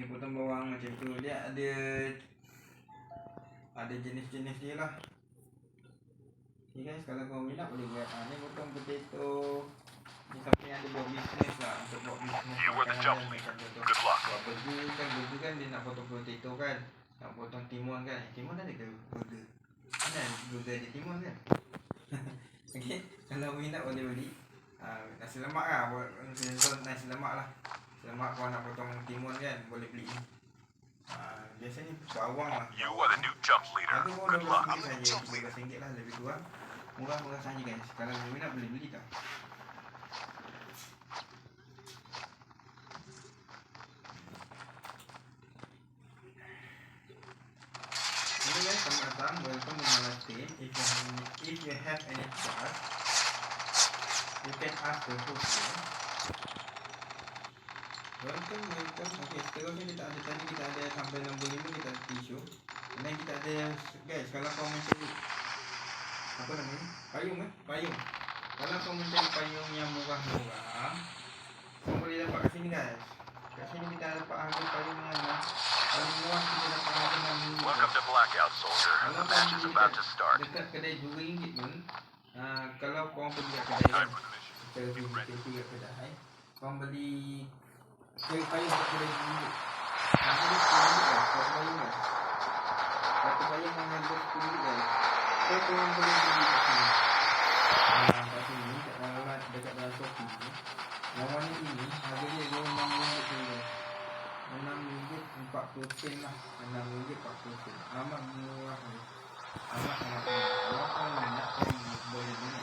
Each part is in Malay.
Ni potong bawang macam tu. Dia ada ada jenis-jenis dia lah. Okay guys, kalau kau minat boleh buat. Ha, ni potong potato. Ni siapa yang ada buat bisnes lah. Untuk buat bisnes. You were the makanan jump macam leader. contoh Good luck. Buat burger kan. Burger kan dia nak potong potato kan. Nak potong timun kan. Timun ada ke burger? Mana burger ada timun kan? okay. Kalau minat boleh beli. Ha, nasi lemak lah. Buat nasi lemak lah. Lemak kau nak potong timun kan. Boleh beli. Ha, biasanya bawang lah. You are the new jump leader. Pun Good luck. RM12 saja, RM12 lah lebih kurang. Murah-murah saja guys. Kalau you minat boleh beli tau. Hello guys, selamat datang. Welcome to Malatin. If you have if you have any class, you can ask the host here. Welcome, welcome. Okay, seterusnya kita ada tadi kita ada sampai 65 kita ada tisu. Dan kita ada guys, kalau kau mencari apa namanya? Payung eh? Payung. Kalau kau mencari payung yang murah-murah, kau boleh dapat kat sini guys. Kat sini kita dapat harga payung yang murah. Paling murah kita dapat harga 6 Welcome to Blackout, soldier. The match is about to start. dekat kedai RM2 pun, uh, kalau kau pergi kat kedai kita pergi kita pergi kat kedai, kau beli kat kedai RM2. Harga dia RM10 guys, satu payung guys. Satu payung yang harga RM10 guys. Kau korang boleh beli kat sini. Ah, kat sini, dekat dalam Shopee ni. Warna ini, harga dia RM6 tu guys. RM6 40 sen lah. RM6 40 sen. Amat murah ni. Amat amat murah. Kau minat, kau boleh beli.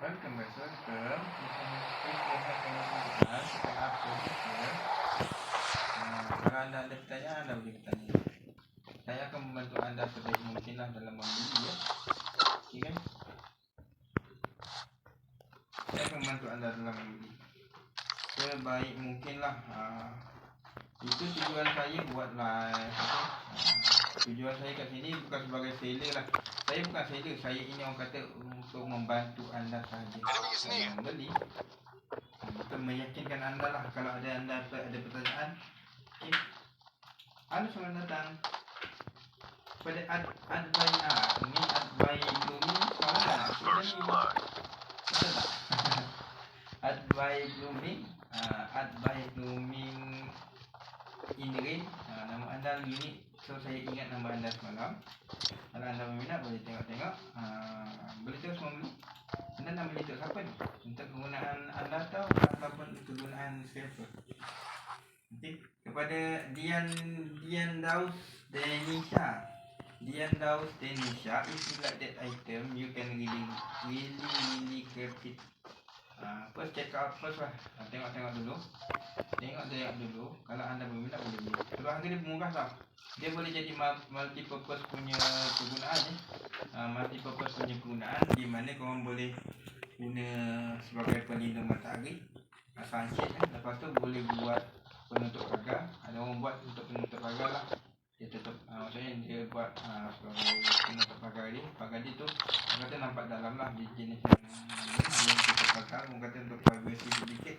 your question. Ah, Kalau anda ada pertanyaan, anda boleh bertanya. Saya akan membantu anda sebaik mungkin lah dalam membeli ya. Okey guys. Saya akan membantu anda dalam membeli sebaik mungkin lah uh, itu tujuan saya buat live okay? uh, tujuan saya kat sini bukan sebagai seller lah saya bukan seller saya ini orang kata untuk membantu anda sahaja. Yang membeli. Untuk meyakinkan anda lah kalau ada anda ada, pertanyaan. Okay. Halo selamat datang pada ad advai ah ni advai blooming soalan. Betul tak? Advai Blooming uh, Advai Blooming In Rain uh, Nama anda unik So saya ingat nama anda semalam Kalau anda berminat boleh tengok-tengok uh, Boleh terus membeli Anda nak beli untuk siapa ni? Untuk kegunaan anda atau Ataupun kegunaan siapa? Okay. Kepada Dian Dian Daus Denisha Dian Daus Denisha If you like that item You can really Really really grab it uh, First check out first lah. Uh, Tengok-tengok dulu. Tengok-tengok dulu. Kalau anda berminat boleh beli. Sebab harga dia murah tau. Dia boleh jadi mul- multi-purpose punya kegunaan eh. uh, Multi-purpose punya kegunaan Di mana korang boleh Guna sebagai pelindung matahari. Uh, Sunshade eh. Lepas tu boleh buat penutup pagar. Ada orang buat untuk penutup pagar lah. Dia tutup uh, maksudnya dia buat uh, sebagai penutup pagar dia pagar dia tu kata nampak dalam lah. Dia jenis yang orang kata untuk sedikit.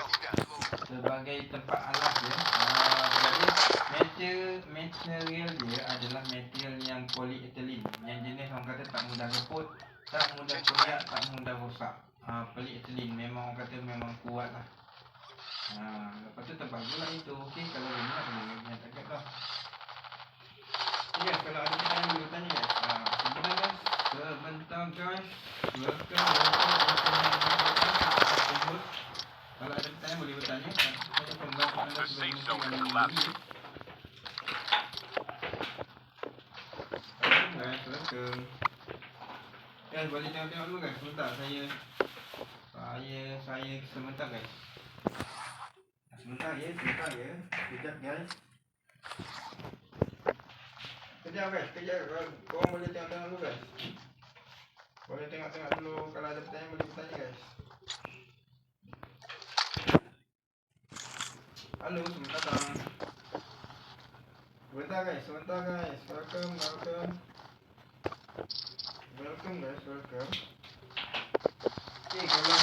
Orang yang untuk sebagai tempat alas dia uh, jadi material dia adalah material yang polyethylene yang jenis orang kata tak mudah reput tak mudah koyak tak mudah rosak uh, polyethylene memang orang kata memang kuat lah Ha, lepas tu terbagus lah itu. Okey, kalau dia nak boleh nyatakan lah. Ya, kalau ada pertanyaan boleh bertanya guys. Ha, sebentar guys. Sebentar guys. Welcome, welcome, welcome. Kalau ada pertanyaan boleh bertanya. Saya akan membantu anda The sebagai safe mungkin is dalam collapsing. Welcome guys, boleh tengok-tengok dulu guys. Sebentar, saya saya saya sebentar guys. Sebentar ya, sebentar ya. Kejap guys. Kejap guys, kejap. Kau- boleh tengok-tengok dulu guys. Boleh tengok-tengok dulu. Kalau ada pertanyaan boleh bertanya guys. Halo, selamat datang. Sebentar guys, sebentar guys. Welcome, welcome. Welcome guys, welcome. Okay, kalau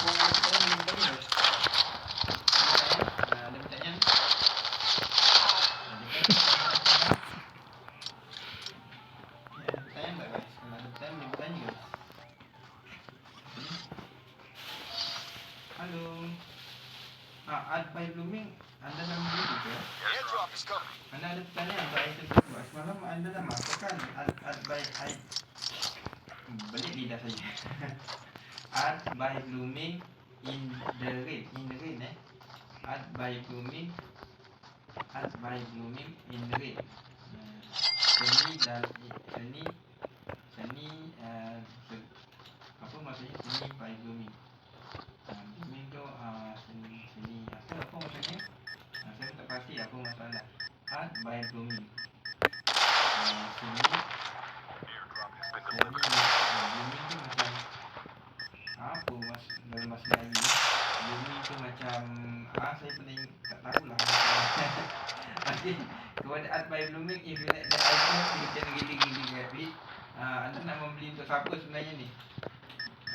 By Art by blooming in Seni dan Seni Seni uh, Apa maksudnya? Seni by blooming Blooming tu uh, seni, seni Apa apa maksudnya? Uh, Saya tak pasti apa masalah. Art by blooming Seni. Delivered. uh, bumi tu apa mas dalam bahasa Melayu kepada by blooming if you like the item you can get it uh, anda nak membeli untuk siapa sebenarnya ni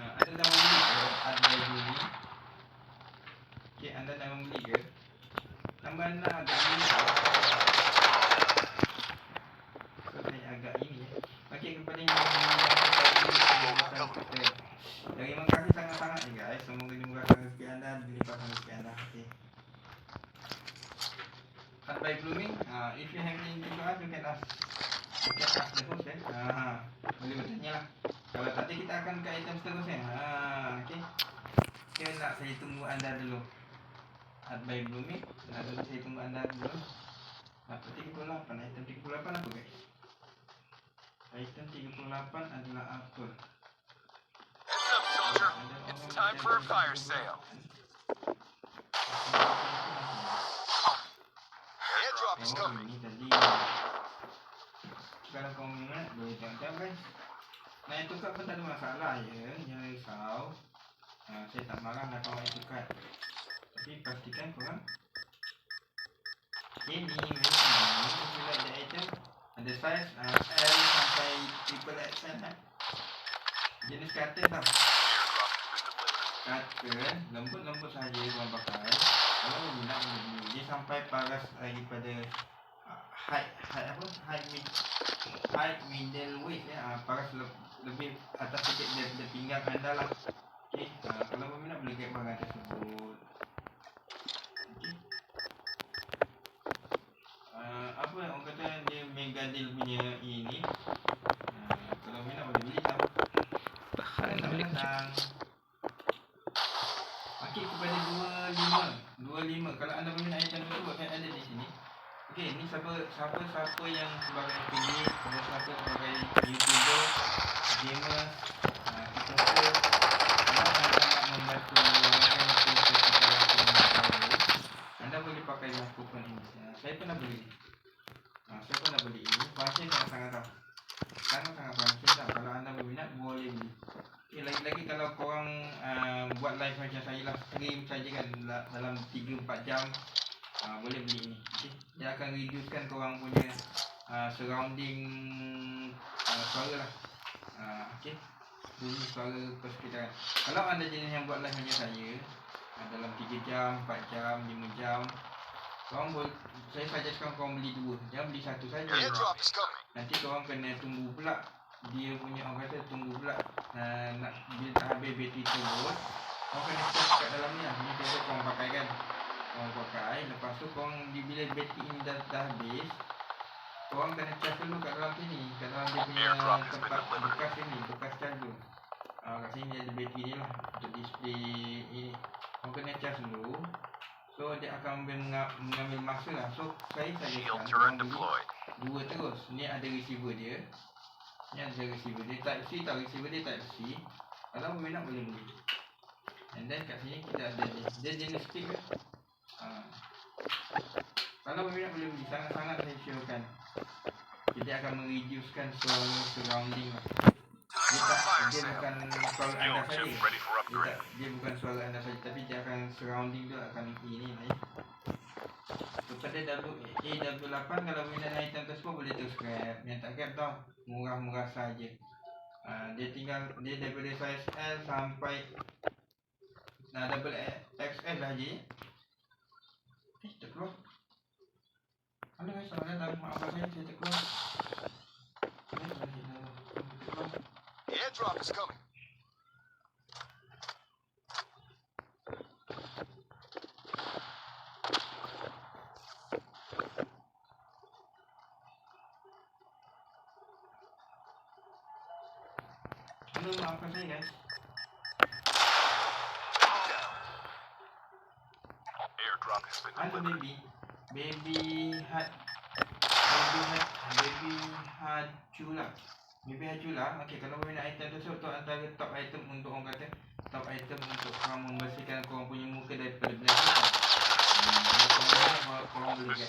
uh, anda nak membeli ke art by blooming Okey, anda nak membeli ke Nama anda agak ini So saya agak ini eh Okey kepada yang menonton kita. Terima kasih sangat-sangat ya guys. Semoga dimurahkan rezeki anda dan dilimpahkan rezeki anda. Okey. Cut by blooming. Uh, if you have any to ask, you can ask. You can ask the host eh. Uh, boleh bertanya lah. Kalau tak ada, kita akan ke item seterusnya. Uh, okey. Okay, nak saya tunggu anda dulu. Cut by blooming. Nak dulu saya tunggu anda dulu. Apa 38? Item 38 apa guys? Item 38 adalah apa? It's time for a fire sale. Airdrop is coming. Kalau kau minat, boleh tengok-tengok guys. Nak itu kad pun tak ada masalah ya. Jangan risau. Ha, saya tak marah nak kawan itu kad. Tapi pastikan korang. Okay, ni very simple. Ni if you like the item, ada size uh, L sampai triple XL eh. Jenis curtain tau. Curtain lembut-lembut saja korang pakai. Kalau minat ni dia sampai paras daripada uh, height height apa? Height mid height middle weight ya. Uh, paras le, lebih atas sikit daripada pinggang anda lah. Uh, kalau berminat boleh get barang tersebut. Uh, apa orang kata dia mega deal punya ini. Uh, kalau boleh beli datang. Okey kepada 25 25 Kalau anda berminat item tersebut kan ada di sini Okey ni siapa siapa siapa yang sebagai Ada siapa sebagai youtuber Gamer uh, TikToker Kalau anda nak membantu mengurangkan cerita kita yang baru Anda boleh pakai lah coupon ini uh, Saya pernah beli. Uh, Saya pernah beli ini? Function sangat-sangat tau Sangat-sangat function tau Kalau anda berminat boleh beli. Okay, lagi-lagi kalau korang uh, buat live macam saya lah stream saja kan la- dalam 3-4 jam uh, boleh beli ni okay. dia akan reducekan korang punya uh, surrounding uh, suara lah. Uh, okay. bunyi suara persekitaran kalau anda jenis yang buat live macam saya uh, dalam 3 jam, 4 jam, 5 jam korang boleh saya suggestkan korang beli dua. Jangan beli satu saja. Nanti korang kena tunggu pula. Dia punya orang kata tunggu pula. Uh, nak, Bila tak habis bateri turbo Korang kena charge kat dalam ni lah. Ni biasa korang pakai kan? Korang pakai. Lepas tu korang Bila bateri ni dah, dah habis Korang kena charge dulu kat dalam sini. Kat dalam dia punya tempat bekas sini Bekas charger uh, Kat sini ada bateri ni lah Untuk display ini. Korang kena charge dulu So dia akan menga- mengambil masa lah So saya saja turret deployed. dua terus ni ada receiver dia ni ada receiver dia type C tau receiver dia type C kalau berminat boleh beli And then kat sini kita ada dia. Dia jenis stick ke? Ha. Kalau peminat boleh beli, sangat-sangat saya syorkan. Dia akan mereducekan suara surrounding lah. Dia, tak, bukan Fuel anda saja. Dia, tak, dia bukan anda saja tapi dia akan surrounding tu akan ini naik. Kepada W AW8 kalau minat item tersebut boleh terus grab. Yang tak grab tau murah-murah saja. Ha, dia tinggal dia daripada size L sampai nah double XL lah je. Eh terkeluar. Halo guys, selamat datang. Maafkan saya, saya terkeluar. The airdrop is coming. Airdrop has been delivered. baby. Baby had Baby had Baby had chula. Baby had chula. Okey, kalau kau nak item tersebut tu antara top item untuk orang kata top item untuk kau membersihkan kau punya muka daripada hole. Hmm, kalau kau nak, kau- kau orang The boleh get.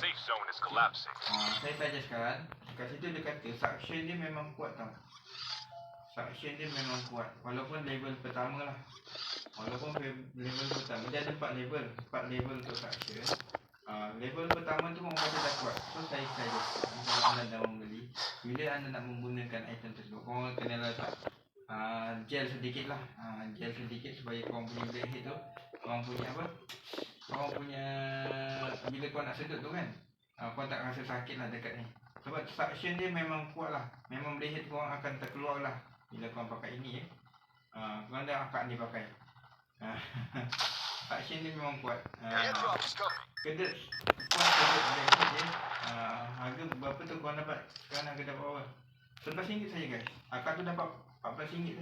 Ah, saya saja sekarang Kat situ dia kata Suction dia memang kuat tau Suction dia memang kuat Walaupun level pertama lah Walaupun level pertama Dia ada 4 level 4 level untuk suction uh, Level pertama tu orang kata dah kuat. So saya saja Kalau anda dah membeli. Bila anda nak menggunakan item tersebut Korang kena letak uh, Gel sedikit lah. Uh, Gel sedikit supaya korang punya blackhead tu Korang punya apa? Korang punya Bila kau nak sedut tu kan? Uh, kau tak rasa sakit lah dekat ni. Sebab suction dia memang kuat lah. Memang blackhead korang akan terkeluar lah bila korang pakai ini eh. Uh, korang dah akak ni pakai. Uh, suction dia memang kuat. Uh, kedut kuat kedut blackhead dia uh, harga berapa tu korang dapat? Sekarang harga dapat berapa? RM11 saja guys. Akak tu dapat RM14 je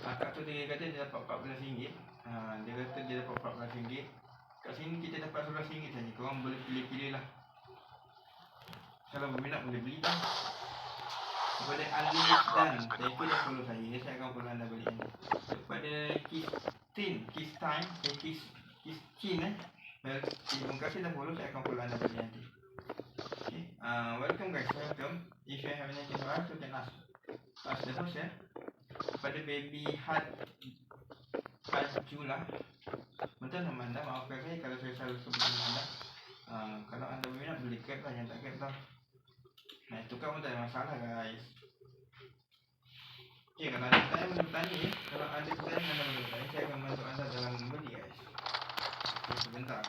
akak tu dia kata dia dapat RM14 uh, dia kata dia dapat RM14 kat sini kita dapat RM11 saja. Korang boleh pilih-pilih lah. Kalau berminat boleh beli. Kan kepada Ali dan you dah follow saya. Saya akan follow anda ni kepada Kistin Kistin eh Kis Kistin eh terima kasih dah follow saya akan follow anda balik nanti okay. uh, welcome guys welcome. If you have to ask you can ask ask the ya kepada baby Had Hajula betul nama anda maafkan saya kalau saya salah sebut nama anda uh, kalau anda berminat boleh grab lah yang tak grab tau Nah itu kan pun tak ada masalah guys. Okay kalau ada pertanyaan boleh bertanya ya Kalau ada pertanyaan anda boleh bertanya Saya akan bantu anda dalam membeli guys okay, Sebentar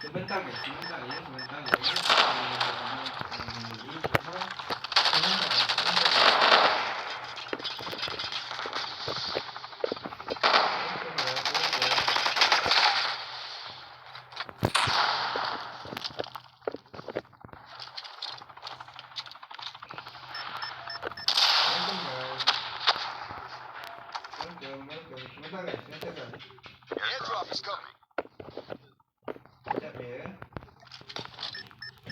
Sebentar guys Sebentar ya Sebentar ya Saya akan bantu anda membeli Sebentar Sebentar guys Sebentar Welcome guys Welcome, welcome Sebentar guys, sebentar guys The airdrop is coming. Sekejap ya.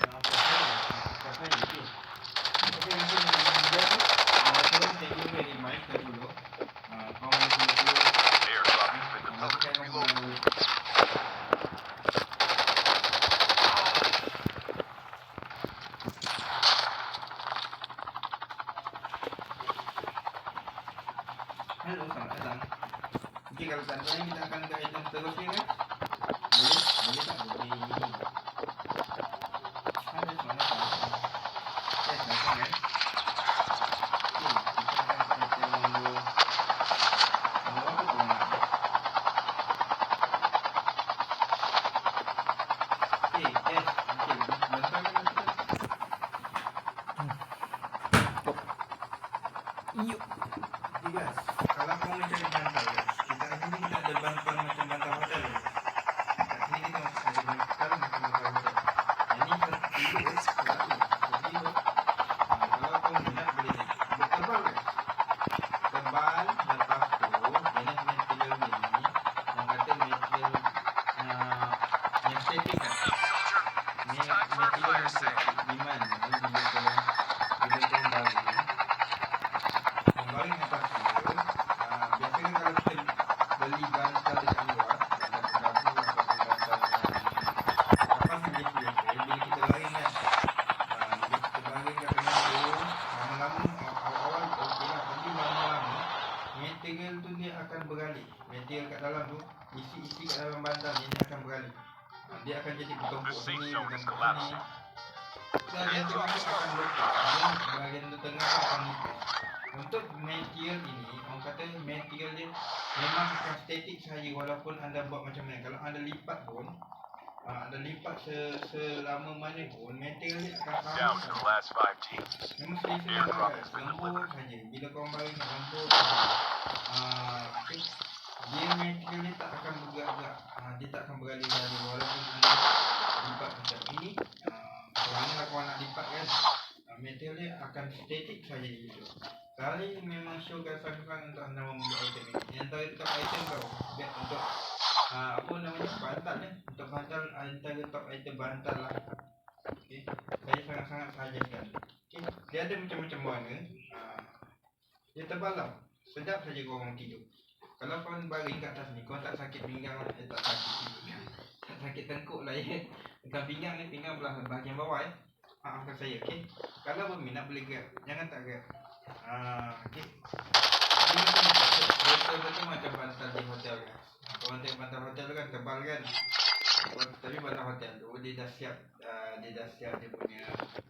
Maafkan saya. Maafkan saya. Okey. Okey, mungkin dia tu. ah, Tolong thank you very much dahulu. Ah, Kau mesti tu. The airdrop has been ah, Nanti saya delivered. akan Reload. follow. Hello, selamat datang. Okey, kalau tak ada yang kita akan ke item seterusnya kan? Boleh? Boleh tak? Boleh. Hello, selamat datang. Yes, datang kan? Okey, kita akan ke item nombor... Nombor apa tu nak? Okey, yes. Okey, bentar kan kita... Yuk. Okay guys, kalau kau nak cari bantal The safe zone is collapsing. untuk material ini orang kata material dia memang akan statik sahaja walaupun anda buat macam mana kalau anda lipat pun uh, anda lipat se selama mana pun material dia akan sama sahaja. Memang selesa been Lembut saja Bila kau balik nak lembut uh. Dia material dia tak akan bergerak-gerak uh, Dia tak akan beralih-alih Walaupun anda lipat macam ini uh, Selama kau nak lipat kan uh, Material dia akan static saja di situ Kali memang showkan sangat untuk anda membuat item ini Yang antara top item kau untuk uh, Apa namanya Bantal ni Untuk bantal Antara top item bantal lah Okay Saya sangat-sangat sahajakan Okay, dia ada macam-macam warna. Uh, dia tebal tau. Sedap saja kau orang tidur. Kalau kau baring kat atas ni, kau tak sakit pinggang lah. Eh, tak sakit pinggang. Tak sakit tengkuk lah ya. Bukan pinggang ni, pinggang belah bahagian bawah eh. Maafkan saya, okey. Kalau berminat boleh gerak. Jangan tak gerak. Ah, okey. Ini macam bantal di hotel kan. Ah, Kau tengok bantal hotel kan tebal kan. Tapi bantal hotel tu dia dah siap uh, dia dah siap dia punya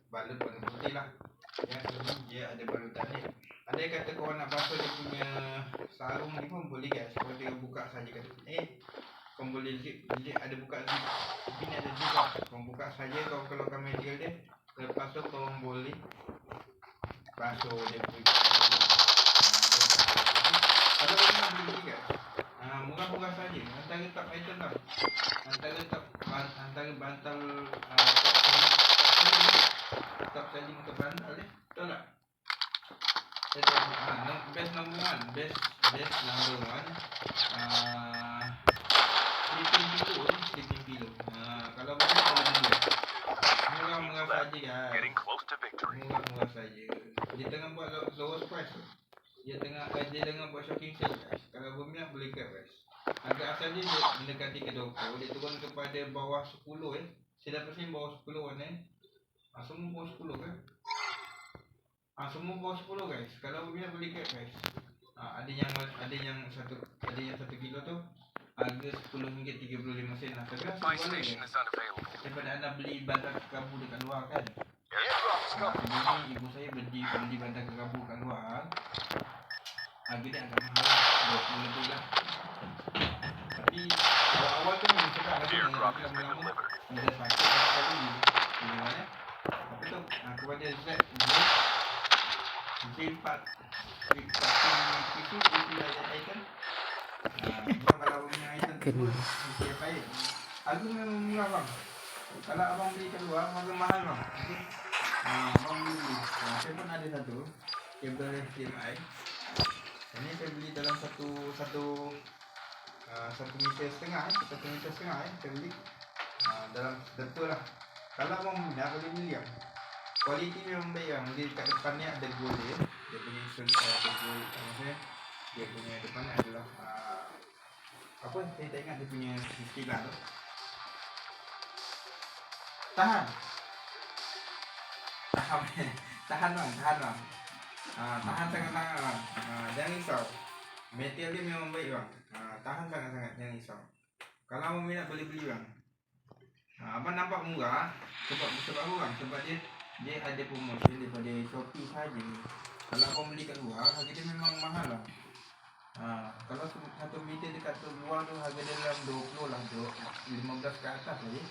balut warna putih lah Ya, dia ada balutan ni Ada yang kata kau nak basuh dia punya sarung ni pun boleh guys Kau tinggal buka saja kata Eh, kau boleh zip, zip ada buka zip Tapi ni ada zip lah Kau buka saja kau keluarkan material dia Lepas tu kau boleh Basuh dia Ah, Kalau kau nak beli beli guys Ah, murah-murah saja. Antara top item tau Antara top ban- Antara bantal uh, selling top selling untuk bantal ni. Betul tak? Tak ah, best number one. Best best number one. Uh, sleeping pillow sleeping pillow. Uh, kalau boleh murah-murah saja guys Getting close to victory. murah-murah saja. Dia tengah buat low- lowest price dia tengah eh, dia tengah buat shocking sale guys. Kalau berminat boleh grab guys. Harga asal dia, dia mendekati ke 20 dia turun kepada bawah 10 eh. Saya dapat sini bawah 10 kan eh. Ah, semua bawah 10 kan ah, semua bawah 10 guys. Kalau berminat boleh grab guys. Ah, ada yang ada yang satu ada yang satu kilo tu harga RM10.35 sen lah tapi is unavailable. daripada anda beli bantal kerabu dekat luar kan Ah. Sebelum ni ibu saya beli beli bantal kerabu kat luar Harga dia agak mahal lah 20 lebih lah Tapi awal-awal tu memang cakap lah been delivered. Bila sakit kan sekali Bila mana Apa tu ah, Kepada Z Z Z4 Z4 PC PC item Ah, Kena. Harga memang murah bang. Kalau abang beli kat luar Harga mahal bang? Ah, abang beli beli ah, Saya pun ada satu. Kabel HDMI Ini saya beli dalam satu Satu uh, Satu meter setengah eh. Satu meter setengah eh Saya beli. Uh, Dalam betul lah. Kalau abang minat boleh beli lah Kualiti memang baik lah Dia kat depan ni ada gold dia. Dia punya uh, Ada gold maksudnya? Dia punya depan adalah Apa saya tak ingat dia punya istilah tu Tahan Tahan Tahan bang Tahan bang Ah, tahan sangat-sangat bang. Ah, jangan risau. Material dia memang baik bang. Ah, tahan sangat-sangat jangan risau. Kalau abang minat boleh beli bang. Ah, abang nampak murah sebab sebab bang? Sebab dia dia ada promotion daripada Shopee saja. Kalau abang beli kat luar harga dia memang mahal lah. Ah, kalau satu meter dekat tu luar tu harga dia dalam 20 lah, 15 ke atas lah ya.